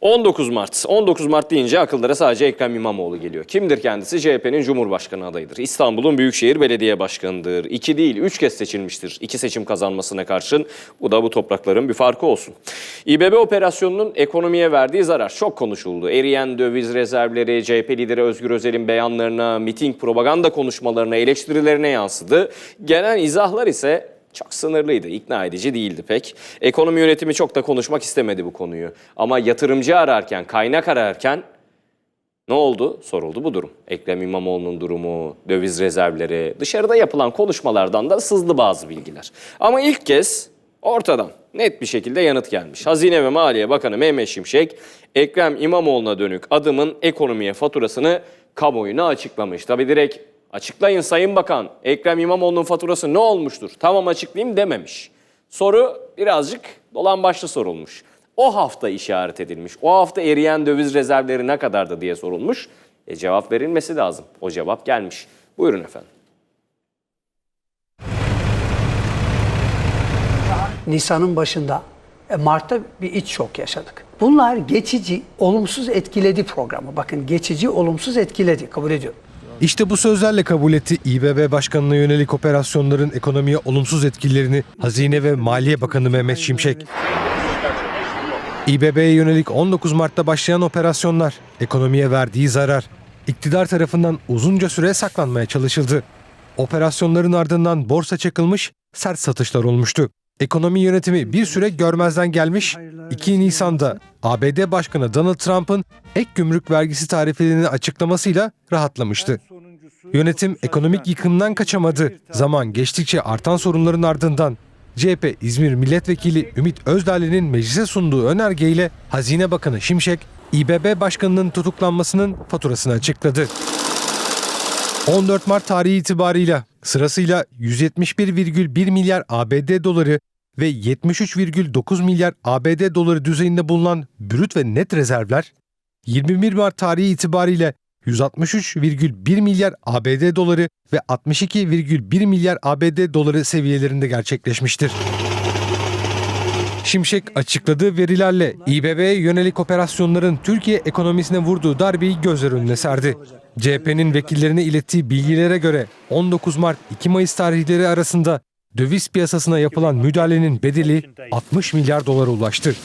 19 Mart. 19 Mart deyince akıllara sadece Ekrem İmamoğlu geliyor. Kimdir kendisi? CHP'nin Cumhurbaşkanı adayıdır. İstanbul'un Büyükşehir Belediye Başkanı'dır. İki değil, üç kez seçilmiştir. İki seçim kazanmasına karşın. Bu da bu toprakların bir farkı olsun. İBB operasyonunun ekonomiye verdiği zarar çok konuşuldu. Eriyen döviz rezervleri, CHP lideri Özgür Özel'in beyanlarına, miting propaganda konuşmalarına, eleştirilerine yansıdı. Gelen izahlar ise çok sınırlıydı, ikna edici değildi pek. Ekonomi yönetimi çok da konuşmak istemedi bu konuyu. Ama yatırımcı ararken, kaynak ararken ne oldu? Soruldu bu durum. Ekrem İmamoğlu'nun durumu, döviz rezervleri, dışarıda yapılan konuşmalardan da sızdı bazı bilgiler. Ama ilk kez ortadan net bir şekilde yanıt gelmiş. Hazine ve Maliye Bakanı Mehmet Şimşek, Ekrem İmamoğlu'na dönük adımın ekonomiye faturasını kamuoyuna açıklamış. Tabi direkt açıklayın Sayın Bakan, Ekrem İmamoğlu'nun faturası ne olmuştur? Tamam açıklayayım dememiş. Soru birazcık dolan başlı sorulmuş. O hafta işaret edilmiş. O hafta eriyen döviz rezervleri ne kadardı diye sorulmuş. E cevap verilmesi lazım. O cevap gelmiş. Buyurun efendim. Nisan'ın başında e, Mart'ta bir iç şok yaşadık. Bunlar geçici, olumsuz etkiledi programı. Bakın geçici, olumsuz etkiledi. Kabul ediyorum. İşte bu sözlerle kabul etti İBB Başkanı'na yönelik operasyonların ekonomiye olumsuz etkilerini Hazine ve Maliye Bakanı Mehmet Şimşek. İBB'ye yönelik 19 Mart'ta başlayan operasyonlar, ekonomiye verdiği zarar, iktidar tarafından uzunca süre saklanmaya çalışıldı. Operasyonların ardından borsa çakılmış, sert satışlar olmuştu. Ekonomi yönetimi bir süre görmezden gelmiş, 2 Nisan'da ABD Başkanı Donald Trump'ın ek gümrük vergisi tarifelerini açıklamasıyla rahatlamıştı. Yönetim ekonomik yıkımdan kaçamadı. Zaman geçtikçe artan sorunların ardından CHP İzmir Milletvekili Ümit Özdağ'ın meclise sunduğu önergeyle Hazine Bakanı Şimşek, İBB Başkanı'nın tutuklanmasının faturasını açıkladı. 14 Mart tarihi itibarıyla sırasıyla 171,1 milyar ABD doları ve 73,9 milyar ABD doları düzeyinde bulunan brüt ve net rezervler 21 Mart tarihi itibariyle 163,1 milyar ABD doları ve 62,1 milyar ABD doları seviyelerinde gerçekleşmiştir. Şimşek açıkladığı verilerle İBB'ye yönelik operasyonların Türkiye ekonomisine vurduğu darbeyi gözler önüne serdi. CHP'nin vekillerine ilettiği bilgilere göre 19 Mart 2 Mayıs tarihleri arasında döviz piyasasına yapılan müdahalenin bedeli 60 milyar dolara ulaştı.